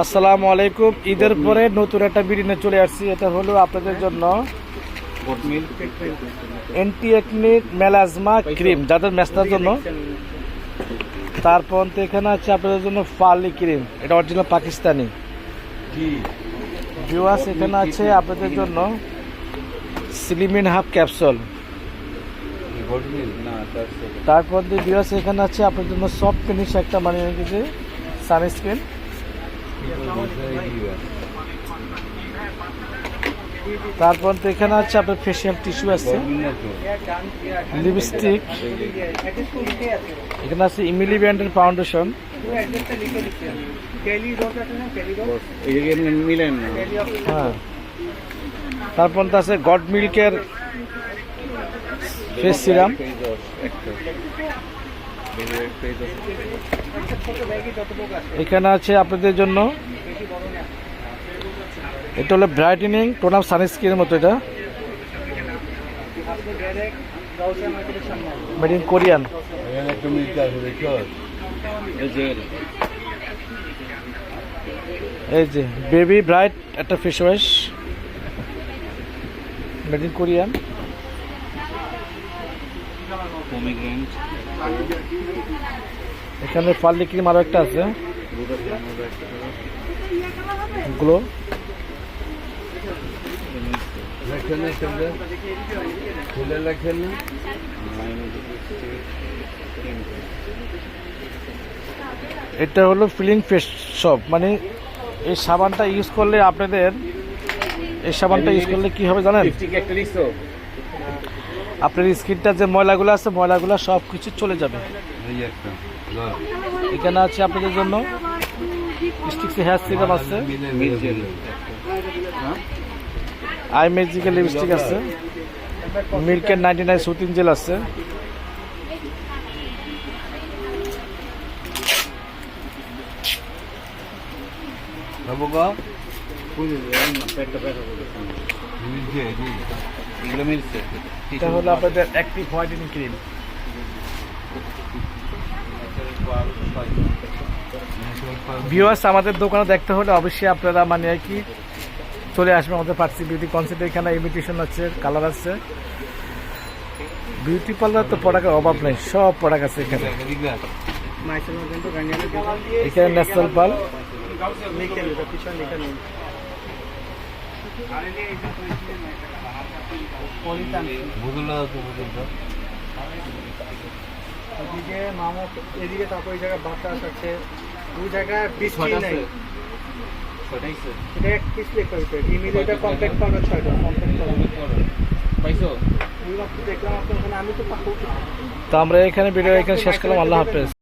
আসসালামু আলাইকুম। ঈদের পরে নতুন একটা নিয়ে চলে আসছি। এটা হলো আপনাদের জন্য অ্যান্টি একনিক মেলাজমা ক্রিম যাদের মেস্তার জন্য। তারপর এখানে আছে আপনাদের জন্য ফালি ক্রিম এটা অরিজিনাল পাকিস্তানি। ভিউয়ার্স এখানে আছে আপনাদের জন্য সিলিমিন হাফ ক্যাপসুল তারপর দিয়ে ভিউয়ার্স এখানে আছে আপনাদের জন্য সফট ফিনিশ একটা মানে সানস্ক্রিন তারপর এখানে আছে আপনার ফেসিয়াল টিস্যু আছে। লিপস্টিক এখানে আছে ইমিলি ব্যান্ডের ফাউন্ডেশন হ্যাঁ। তারপর আছে গড মিল্কের ফেস সিরাম এখানে আছে আপনাদের জন্য। এটা হলো ব্রাইটেনিং টোনাপ সানস্ক্রিনের মতো এটা। মেড ইন কোরিয়ান এই যে বেবি ব্রাইট একটা face wash made in Korean pomegranate এখানে ফার্লি ক্রিম আরও একটা আছে। গ্লো লেখেন এটা হলো ফিলিং ফেস সব মানে এই সাবানটা ইউজ করলে আপনাদের এই সাবানটা ইউজ করলে কি হবে জানেন? আপনার স্কিনটা যে ময়লাগুলো আছে ময়লাগুলো সব কিছু চলে যাবে। এখানে আছে আপনাদের জন্য হেয়ার সিরাম আছে। আই ম্যাজিকের লিপস্টিক আছে। মিল্কের নাইনটি নাইন সুতিং জেল আছে। বাবু এটা হলো আপনাদের অ্যাক্টিভ হোয়াইটেনিং ক্রিম ভিউয়ার্স আমাদের দোকানে দেখতে হলে অবশ্যই আপনারা মানে আর কি চলে আসবে আমাদের পার্সি বিউটি কনসেপ্ট এখানে ইমিটেশন আছে কালার আছে। বিউটি পার্লার তো প্রোডাক্টের অভাব নেই, সব প্রোডাক্ট আছে এখানে। এখানে ন্যাশনাল পাল বুঝলো তো বুঝলো এদিকে মামা এদিকে তারপর ওই জায়গায় বাতাস আছে। দুই জায়গায় বৃষ্টি নেই। এটা এক লেখা হইতে ইমিল কমপ্লিট পাউডার ছয়টা কমপ্লিট পাউডার পাইছো? দেখলাম আমি তো তো আমরা এখানে ভিডিও এখানে শেষ করলাম। আল্লাহ হাফেজ।